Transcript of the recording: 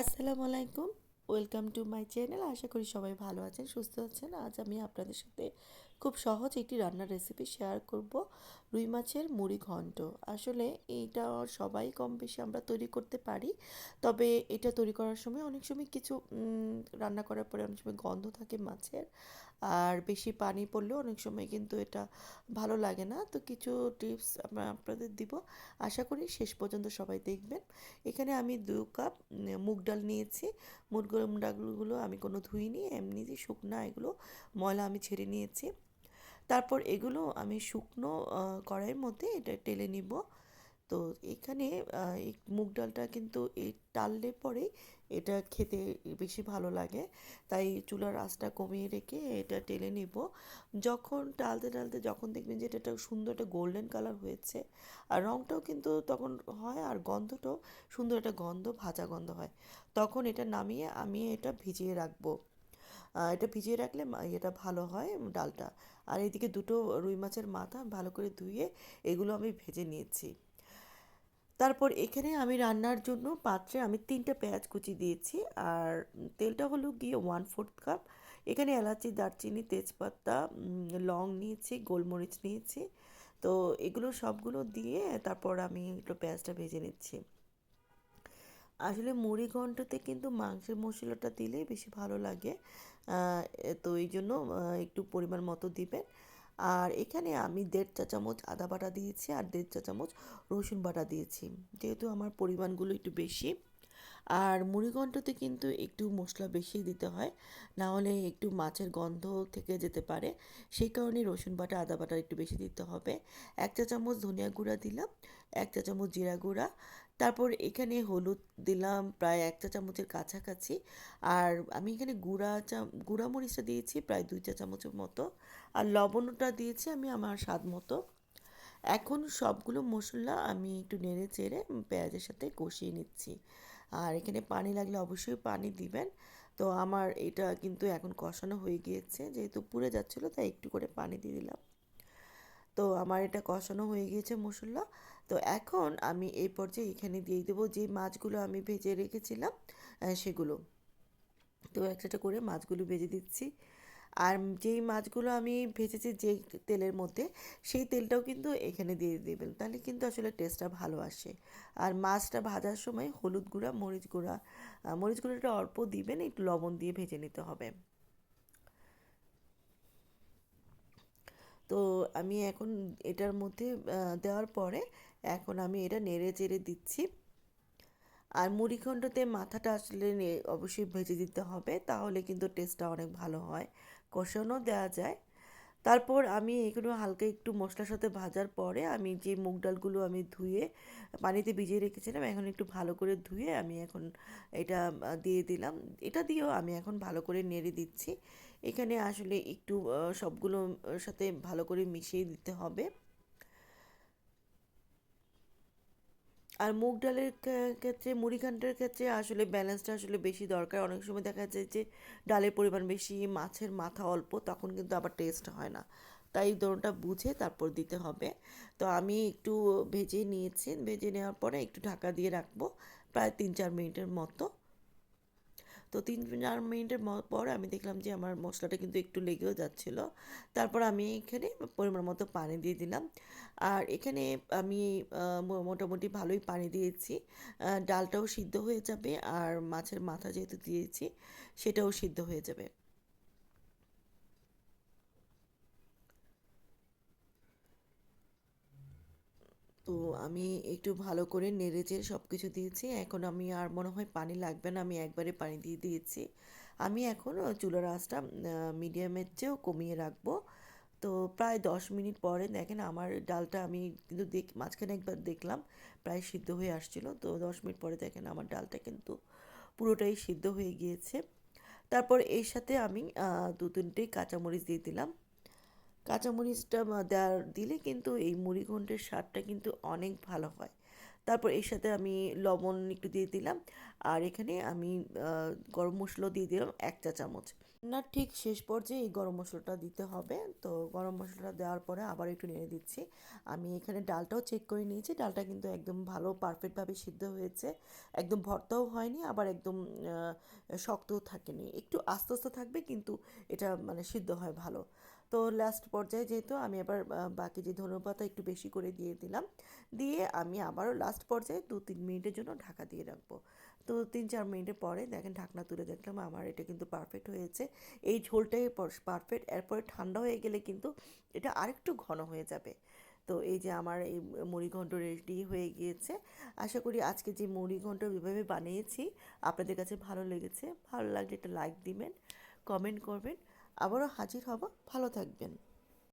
আসসালামু আলাইকুম। Welcome to my channel আশা করি সবাই ভালো আছেন, সুস্থ আছেন। আজ আমি আপনাদের সাথে খুব সহজ একটি রান্নার রেসিপি শেয়ার করব। রুই মাছের মুড়ি ঘন্ট। আসলে এইটা সবাই কম বেশি আমরা তৈরি করতে পারি। তবে এটা তৈরি করার সময় অনেক সময় কিছু রান্না করার পরে অনেক সময় গন্ধ থাকে মাছের। আর বেশি পানি পড়লেও অনেক সময় কিন্তু এটা ভালো লাগে না। তো কিছু টিপস আপনাদের দিব। আশা করি শেষ পর্যন্ত সবাই দেখবেন। এখানে আমি দু কাপ মুগ ডাল নিয়েছি। মুগ ডালগুলো আমি কোনো ধুইনি এমনি যে শুকনা এগুলো ময়লা আমি ছেড়ে নিয়েছি। তারপর এগুলো আমি শুকনো কড়াইয়ের মধ্যে এটা টেলে নিব। তো এখানে এই মুগ ডালটা কিন্তু এই টাললে পরে এটা খেতে বেশি ভালো লাগে। তাই চুলার আঁচটা কমিয়ে রেখে এটা টেলে নিব। যখন টালতে টালতে যখন দেখবেন যে এটা সুন্দর একটা গোল্ডেন কালার হয়েছে, আর রঙটাও কিন্তু তখন হয় আর গন্ধটাও সুন্দর একটা গন্ধ, ভাজা গন্ধ হয়, তখন এটা নামিয়ে আমি এটা ভিজিয়ে রাখব। এটা ভিজিয়ে রাখলে এটা ভালো হয় ডালটা। আর এদিকে দুটো রুই মাছের মাথা ভালো করে ধুয়ে এগুলো আমি ভেজে নিয়েছি। তারপর এখানে আমি রান্নার জন্য পাত্রে আমি তিনটা পেঁয়াজ কুচি দিয়েছি আর তেলটা হলো গিয়ে ওয়ান ফোর্থ কাপ এখানে এলাচি, দারচিনি, তেজপাতা লং নিয়েছি, গোলমরিচ নিয়েছি। তো এগুলো সবগুলো দিয়ে তারপর আমি একটু পেঁয়াজটা ভেজে নিচ্ছি। আসলে মুড়ি ঘন্টতে কিন্তু মাংসের মশলাটা দিলেই বেশি ভালো লাগে। তো এই জন্য একটু পরিমাণ মতো দিবেন। আর এখানে আমি দেড় চা চামচ আদা বাটা দিয়েছি আর দেড় চা চামচ রসুন বাটা দিয়েছি। যেহেতু আমার পরিমাণগুলো একটু বেশি আর মুড়িঘণ্টতে কিন্তু একটু মশলা বেশি দিতে হয়, না হলে একটু মাছের গন্ধ থেকে যেতে পারে। সেই কারণে রসুন বাটা, আদা বাটা একটু বেশি দিতে হবে। এক চা চামচ ধনিয়া গুঁড়া দিলাম, এক চা চামচ জিরা গুঁড়া। তারপর এখানে হলুদ দিলাম প্রায় এক চা চামচের কাছাকাছি। আর আমি এখানে গুঁড়া চা, গুঁড়া মরিচটা দিয়েছি প্রায় দুই চা চামচের মতো। আর লবণটা দিয়েছি আমি আমার স্বাদ মতো। এখন সবগুলো মশলা আমি একটু নেড়ে চেড়ে পেঁয়াজের সাথে কষিয়ে নিচ্ছি। আর এখানে পানি লাগলে অবশ্যই পানি দিবেন। তো আমার এটা কিন্তু এখন কষানো হয়ে গিয়েছে, যেহেতু পুড়ে যাচ্ছিল, তাই একটু করে পানি দিয়ে দিলাম। তো আমার এটা কষানো হয়ে গিয়েছে মশলা। তো এখন আমি এই পর্যায়ে এখানে দিয়ে দেবো যে মাছগুলো আমি ভেজে রেখেছিলাম সেগুলো। তো একটা করে মাছগুলো ভেজে দিচ্ছি। আর যেই মাছগুলো আমি ভেজেছি যেই তেলের মধ্যে, সেই তেলটাও কিন্তু এখানে দিয়ে দেবেন। তাহলে কিন্তু আসলে টেস্টটা ভালো আসে। আর মাছটা ভাজার সময় হলুদ গুঁড়া, মরিচ গুঁড়া মরিচ গুঁড়াটা অল্প দিবেন, একটু লবণ দিয়ে ভেজে নিতে হবে। তো আমি এখন এটার মধ্যে দেওয়ার পরে এখন আমি এটা নেড়ে চেড়ে দিচ্ছি। আর মুড়িঘণ্টতে মাথাটা আসলে অবশ্যই ভেজে দিতে হবে, তাহলে কিন্তু টেস্টটা অনেক ভালো হয়। কষানো দেওয়া যায়। তারপর আমি এগুলো হালকা একটু মশলার সাথে ভাজার পরে আমি যে মুগ ডালগুলো আমি ধুয়ে পানিতে ভিজিয়ে রেখেছিলাম, এখন একটু ভালো করে ধুয়ে আমি এখন এটা দিয়ে দিলাম। এটা দিয়েও আমি এখন ভালো করে নেড়ে দিচ্ছি। এখানে আসলে একটু সবগুলো সাথে ভালো করে মিশিয়ে দিতে হবে। আর মুগ ডালের ক্ষেত্রে, মুড়িঘান্টের ক্ষেত্রে আসলে ব্যালেন্সটা আসলে বেশি দরকার। অনেক সময় দেখা যায় যে ডালের পরিমাণ বেশি, মাছের মাথা অল্প, তখন কিন্তু আবার টেস্ট হয় না। তাই দোনোটা বুঝে তারপর দিতে হবে। তো আমি একটু ভেজে নিয়েছি। ভেজে নেওয়ার পরে একটু ঢাকা দিয়ে রাখব, প্রায় তিন চার মিনিটের মতো। তো তিন চার মিনিটের পর আমি দেখলাম যে আমার মশলাটা কিন্তু একটু লেগেও যাচ্ছিল। তারপর আমি এখানে পরিমাণ মতো পানি দিয়ে দিলাম। আর এখানে আমি মোটামুটি ভালোই পানি দিয়েছি। ডালটাও সিদ্ধ হয়ে যাবে আর মাছের মাথা যেহেতু দিয়েছি, সেটাও সিদ্ধ হয়ে যাবে। তো আমি একটু ভালো করে নেড়েচেড়ে সব কিছু দিয়েছি। এখন আমি আর মনে হয় পানি লাগবে না, আমি একবারে পানি দিয়ে দিয়েছি। আমি এখন চুলার আঁচটা মিডিয়ামের চেয়েও কমিয়ে রাখব। তো প্রায় দশ মিনিট পরে দেখেন আমার ডালটা আমি কিন্তু দেখ, মাঝখানে একবার দেখলাম, প্রায় সিদ্ধ হয়ে আসছিল। তো দশ মিনিট পরে দেখেন আমার ডালটা কিন্তু পুরোটাই সিদ্ধ হয়ে গিয়েছে। তারপর এর সাথে আমি দু তিনটে কাঁচামরিচ দিয়ে দিলাম। কাঁচামরিচটা দেওয়ার, দিলে কিন্তু এই মুড়িঘণ্টের স্বাদটা কিন্তু অনেক ভালো হয়। তারপর এর সাথে আমি লবণ একটু দিয়ে দিলাম। আর এখানে আমি গরম মশলা দিয়ে দিলাম এক চা চামচ। না, ঠিক শেষ পর্যায়ে এই গরম মশলাটা দিতে হবে। তো গরম মশলাটা দেওয়ার পরে আবার একটু নেড়ে দিচ্ছি। আমি এখানে ডালটাও চেক করে নিয়েছি। ডালটা কিন্তু একদম ভালো পারফেক্টভাবে সিদ্ধ হয়েছে। একদম ভর্তাও হয়নি, আবার একদম শক্তও থাকেনি। একটু আস্তে আস্তে থাকবে, কিন্তু এটা মানে সিদ্ধ হয় ভালো। তো লাস্ট পর্যায়ে যেহেতু আমি আবার বাকি যে ধনেপাতা একটু বেশি করে দিয়ে দিলাম, দিয়ে আমি আবারও লাস্ট পর্যায়ে দু তিন মিনিটের জন্য ঢাকা দিয়ে রাখব। তো তিন চার মিনিটের পরে দেখেন ঢাকনা তুলে দেখলাম, আমার এটা কিন্তু পারফেক্ট হয়েছে। এই ঝোলটাই পারফেক্ট এরপরে ঠান্ডা হয়ে গেলে কিন্তু এটা আরেকটু ঘন হয়ে যাবে। তো এই যে আমার এই মুড়িঘণ্ট রেডি হয়ে গিয়েছে। আশা করি আজকে যে মুড়িঘণ্ট যেভাবে বানিয়েছি, আপনাদের কাছে ভালো লেগেছে, ভালো লাগলে একটা লাইক দিবেন কমেন্ট করবেন। আবারও হাজির হব। ভালো থাকবেন।